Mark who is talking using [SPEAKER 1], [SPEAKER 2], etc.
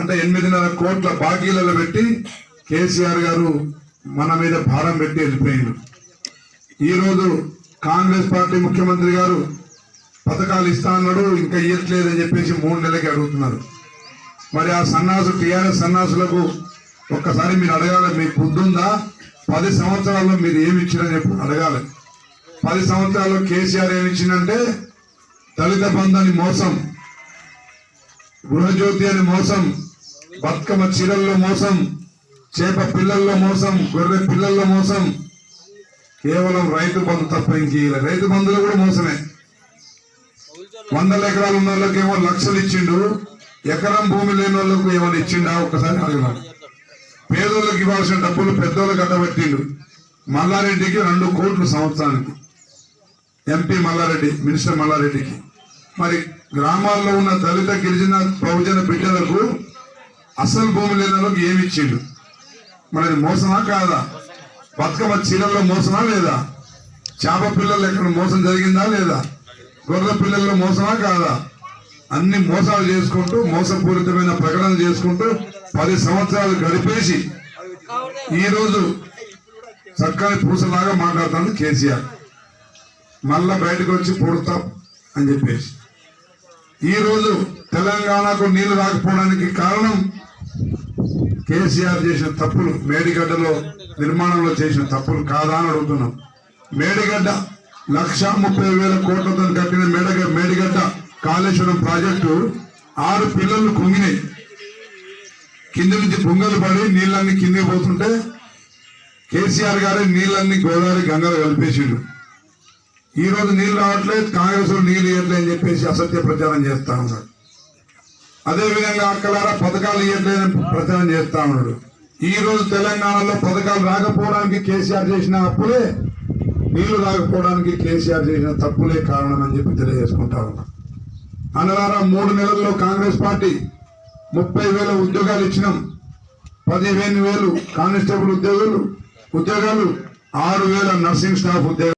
[SPEAKER 1] అంటే ఎనిమిదిన్నర కోట్ల బాకీలలో పెట్టి కేసీఆర్ గారు మన మీద భారం పెట్టి వెళ్ళిపోయిండు. ఈరోజు కాంగ్రెస్ పార్టీ ముఖ్యమంత్రి గారు పథకాలు ఇస్తా అన్నాడు ఇంకా ఇవ్వట్లేదని చెప్పేసి మూడు నెలలకి అడుగుతున్నారు. మరి ఆ సన్నాసు టీఆర్ఎస్ సన్నాసులకు ఒక్కసారి మీరు అడగాలి మీకు బుద్ధుందా? పది సంవత్సరాల్లో మీరు ఏమి ఇచ్చారని చెప్పి అడగాలి. పది సంవత్సరాల్లో కేసీఆర్ ఏమి ఇచ్చిందంటే దళిత బంధాన్ని మోసం గృహజ్యోతి అని మోసం బతుకమ్మ చీరల్లో మోసం చేప పిల్లల్లో మోసం గొర్రె పిల్లల్లో మోసం. కేవలం రైతు బంధు తప్ప ఇంక రైతు బంధులో కూడా మోసమే. వందల ఎకరాలు ఉన్న వాళ్ళకి ఏమో లక్షలు ఇచ్చిండు ఎకరం భూమి లేని వాళ్ళకు ఏమైనా ఇచ్చిండా? ఒక్కసారి అడగలేదు పేదోళ్ళకి ఇవ్వాల్సిన డబ్బులు పెద్దోళ్ళకి అడ్డబెట్టిండు. మల్లారెడ్డికి రెండు కోట్లు సంవత్సరానికి. ఎంపీ మల్లారెడ్డి మినిస్టర్ మల్లారెడ్డికి. మరి గ్రామాల్లో ఉన్న దళిత గిరిజన బహుజన బిడ్డలకు అసలు భూమి లేని ఏమి ఇచ్చిండు? మరి మోసమా కాదా? బతుకమ్మ చీరల్లో మోసమా లేదా? చేప పిల్లలు ఎక్కడ మోసం జరిగిందా లేదా? గొర్రె పిల్లల్లో మోసమా కాదా? అన్ని మోసాలు చేసుకుంటూ మోసపూరితమైన ప్రకటన చేసుకుంటూ పది సంవత్సరాలు గడిపేసి ఈ రోజు చక్కని పూసలాగా మాట్లాడుతుంది కేసీఆర్. మళ్ళా బయటకు వచ్చి పుడతాం అని చెప్పేసి. ఈరోజు తెలంగాణకు నీళ్ళు రాకపోవడానికి కారణం కేసీఆర్ చేసిన తప్పులు మేడిగడ్డలో నిర్మాణంలో చేసిన తప్పులు కాదా అని అడుగుతున్నాం. మేడిగడ్డ లక్ష ముప్పై వేల కోట్లతో కట్టిన మేడగ మేడిగడ్డ కాళేశ్వరం ప్రాజెక్టు ఆరు పిల్లలు కుంగినాయి. కింద నుంచి పొంగలు పడి నీళ్ళన్ని కిందికి పోతుంటే కేసీఆర్ గారే నీళ్ళన్ని గోదావరి గంగలో కలిపేసిండు. ఈరోజు నీళ్ళు రావట్లేదు కాంగ్రెస్ నీళ్ళు ఇవ్వట్లేదు అని చెప్పేసి అసత్య ప్రచారం చేస్తా ఉన్నాడు అదే విధంగా అక్కలారా పథకాలు ఇవ్వట్లేదని ప్రచారం చేస్తా ఉన్నాడు. ఈ రోజు తెలంగాణలో పథకాలు రాకపోవడానికి కేసీఆర్ చేసిన అప్పులే నీళ్ళు రాకపోవడానికి కేసీఆర్ చేసిన తప్పులే కారణం అని చెప్పి తెలియజేసుకుంటా ఉన్నా. అనలారా మూడు నెలల్లో కాంగ్రెస్ పార్టీ ముప్పై వేల ఉద్యోగాలు ఇచ్చినాం. పదిహేను వేలు కానిస్టేబుల్ ఉద్యోగులు ఉద్యోగాలు ఆరు వేల నర్సింగ్ స్టాఫ్ ఉద్యోగాలు